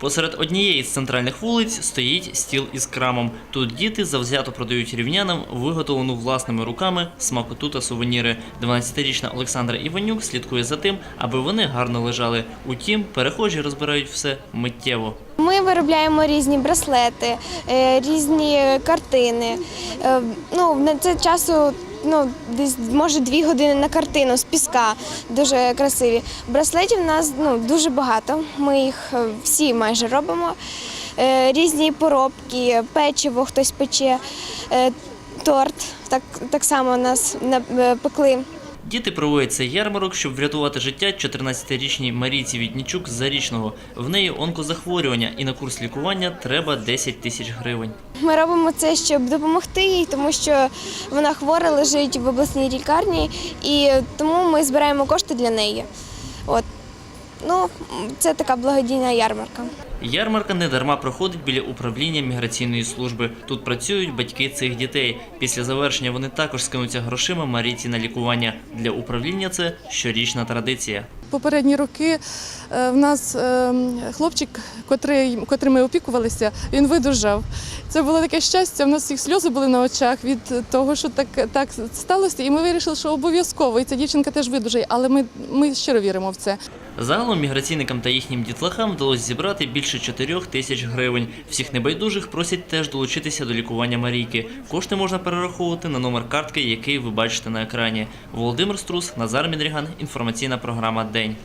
Посеред однієї з центральних вулиць стоїть стіл із крамом. Тут діти завзято продають рівнянам виготовлену власними руками смакоту та сувеніри. 12-річна Олександра Іванюк слідкує за тим, аби вони гарно лежали. Утім, перехожі розбирають все миттєво. Ми виробляємо різні браслети, е, різні картини. Е, Ну, на це часу ну, десь може дві години на картину з піска. Дуже красиві. Браслетів у нас ну, дуже багато. Ми їх е, всі майже робимо. Е, Різні поробки, печиво хтось пече, е, торт. Так, так само у нас на- пекли. Діти проводять цей ярмарок, щоб врятувати життя 14-річній Марійці Вітнічук з Зарічного. В неї онкозахворювання і на курс лікування треба 10 тисяч гривень. Ми робимо це, щоб допомогти їй, тому що вона хвора лежить в обласній лікарні, і тому ми збираємо кошти для неї. От. Ну, це така благодійна ярмарка. Ярмарка недарма проходить біля управління міграційної служби. Тут працюють батьки цих дітей. Після завершення вони також скинуться грошима Марійці на лікування. Для управління це щорічна традиція. Попередні роки е, в нас е, хлопчик, котрий, котрим ми опікувалися, він видужав. Це було таке щастя. В нас всіх сльози були на очах від того, що так, так сталося. І ми вирішили, що обов'язково. І ця дівчинка теж видужає, але ми, ми щиро віримо в це. Загалом міграційникам та їхнім дітлахам вдалося зібрати більше 4 тисяч гривень. Всіх небайдужих просять теж долучитися до лікування Марійки. Кошти можна перераховувати на номер картки, який ви бачите на екрані. Володимир Струс, Назар Мідріган. Інформаційна програма День.